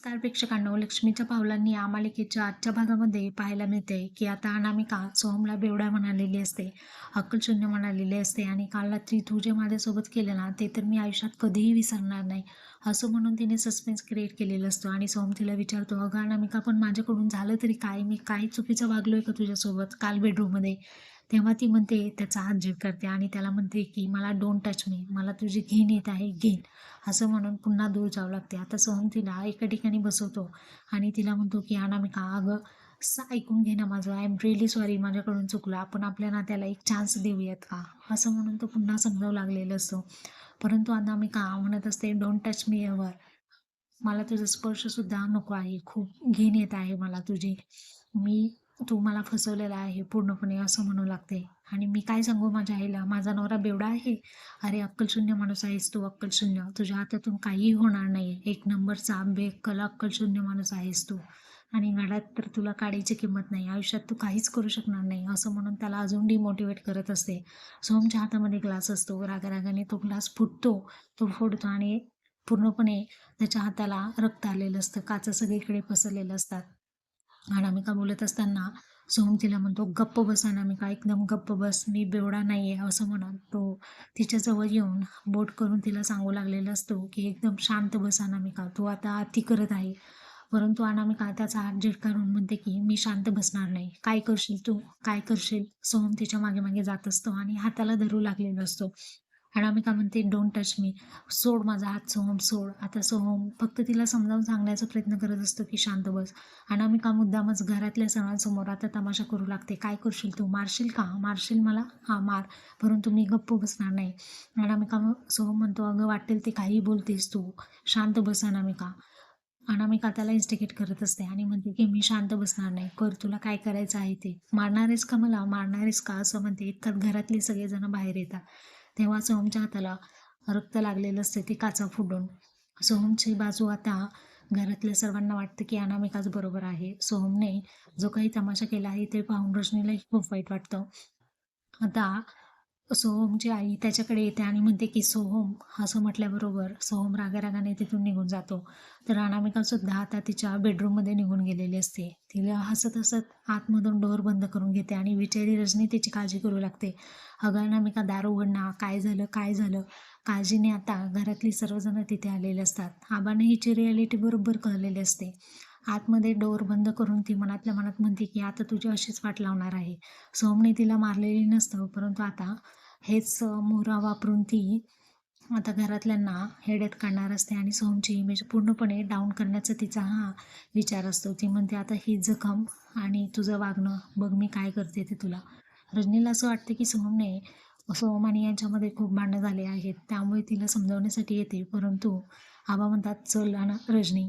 नमस्कार प्रेक्षकांनो लक्ष्मीच्या पावलांनी या मालिकेच्या आजच्या भागामध्ये पाहायला मिळते की आता अनामिका सोहमला बेवडा म्हणालेली असते अक्कलशून्य म्हणालेली असते आणि काल रात्री तू जे माझ्यासोबत केलं ना ते तर मी आयुष्यात कधीही विसरणार नाही असं म्हणून तिने सस्पेन्स क्रिएट केलेलं असतं आणि सोहम तिला विचारतो अगं अनामिका पण माझ्याकडून झालं तरी काय? मी काय चुकीचं वागलोय का तुझ्यासोबत? काल बेडरूममध्ये तेव्हा ती म्हणते त्याचा हात जीव करते आणि त्याला म्हणते की मला डोंट टच मी मला तुझी घेण येत आहे घेण. असं म्हणून पुन्हा दूर जावं लागते. आता सोहम तिला एका ठिकाणी बसवतो आणि तिला म्हणतो की अनामिका अगं असं ऐकून घे ना माझं. आय एम रिअली सॉरी माझ्याकडून चुकलं. आपण आपल्या नात्याला एक चान्स देऊयात का? असं म्हणून तो पुन्हा समजावं लागलेलं असतो. परंतु आता मी का म्हणत असते डोंट टच मी एव्हर मला तुझा स्पर्शसुद्धा नको आहे. खूप घेण येत आहे मला तुझी. मी तू मला फसवलेला आहे पूर्णपणे असं म्हणू लागते. आणि मी काय सांगू माझ्या आईला? माझा नवरा बेवडा आहे. अरे अक्कलशून्य माणूस आहेस तू अक्कलशून्य. तुझ्या हातातून काहीही होणार नाही एक नंबरचा बेकल अक्कलशून्य माणूस आहेस तू. आणि गाड्यात तर तुला काढायची किंमत नाही. आयुष्यात तू काहीच करू शकणार नाही असं म्हणून त्याला अजून डिमोटिवेट करत असते. सोमच्या हातामध्ये ग्लास असतो. रागारागाने तो ग्लास फुटतो. तो फोडतो आणि पूर्णपणे त्याच्या हाताला रक्त आलेलं असतं. काचं सगळीकडे पसरलेलं असतात. अनामिका बोलत असताना सोहम तिला म्हणतो गप्प बस अनामिका एकदम गप्प बस मी बेवडा नाही आहे असं म्हणत तो तिच्याजवळ येऊन बोट करून तिला सांगू लागलेला असतो की एकदम शांत बस अनामिका तू आता अति करत आहे. परंतु अनामिका त्याचा हात झिटकारून म्हणते की मी शांत बसणार नाही. काय करशील तू? काय करशील? सोहम तिच्यामागे मागे जात असतो आणि हाताला धरू लागलेला असतो. अनामिका म्हणते डोंट टच मी सोड माझा हात सोहम सोड. आता सोहम फक्त तिला समजावून सांगण्याचा प्रयत्न करत असतो की शांत बस. अनामिका मुद्दामच घरातल्या सणांसमोर आता तमाशा करू लागते. काय करशील तू? मारशील का? मारशील मला? हा मार. परंतु मी गप्प बसणार नाही. अनामिका सोहम म्हणतो अगं वाटेल ते काही बोलतेस तू. शांत बस अनामिका. अनामिका त्याला इन्स्टिगेट करत असते आणि म्हणते की मी शांत बसणार नाही. कर तुला काय करायचं आहे ते? मारणारेस का मला? मारणारेस का? असं म्हणते. इतक्यात घरातले सगळेजण बाहेर येतात. तेव्हा सोहमच्या हाताला रक्त लागलेलं असते ते काचा फुडून सोहमची बाजू आता घरातल्या सर्वांना वाटतं की अनामिकाच बरोबर आहे. सोहमने जो काही तमाशा केला आहे ते पाहून रजनीलाही खूप वाईट वाटतं. आता सोहमची आई त्याच्याकडे येते आणि म्हणते की सोहम असं म्हटल्याबरोबर सोहम रागारागाने तिथून निघून जातो. तर अनामिकासुद्धा आता तिच्या बेडरूममध्ये निघून गेलेली असते. तिला हसत हसत आतमधून डोअर बंद करून घेते आणि बिचारी रजनी तिची काळजी करू लागते. अगं अनामिका दार उघडणं काय झालं? काय झालं? काळजीने आता घरातली सर्वजण तिथे आलेले असतात. आबाने हिची रियालिटी बरोबर कळलेली असते. आतमध्ये डोअर बंद करून ती मनातल्या मनात म्हणते की आता तुझी अशीच वाट लावणार आहे. सोमने तिला मारलेली नसतं परंतु आता हेच मोहरा वापरून ती आता घरातल्यांना हेड्यात काढणार असते आणि सोमची इमेज पूर्णपणे डाऊन करण्याचा तिचा हा विचार असतो. ती म्हणते आता ही जखम आणि तुझं वागणं बघ मी काय करते ते तुला. रजनीला असं वाटतं की सोमने सोम आणि यांच्यामध्ये खूप भांडणं झाले आहेत. त्यामुळे तिला समजावण्यासाठी येते परंतु आबा म्हणतात चल ना रजनी.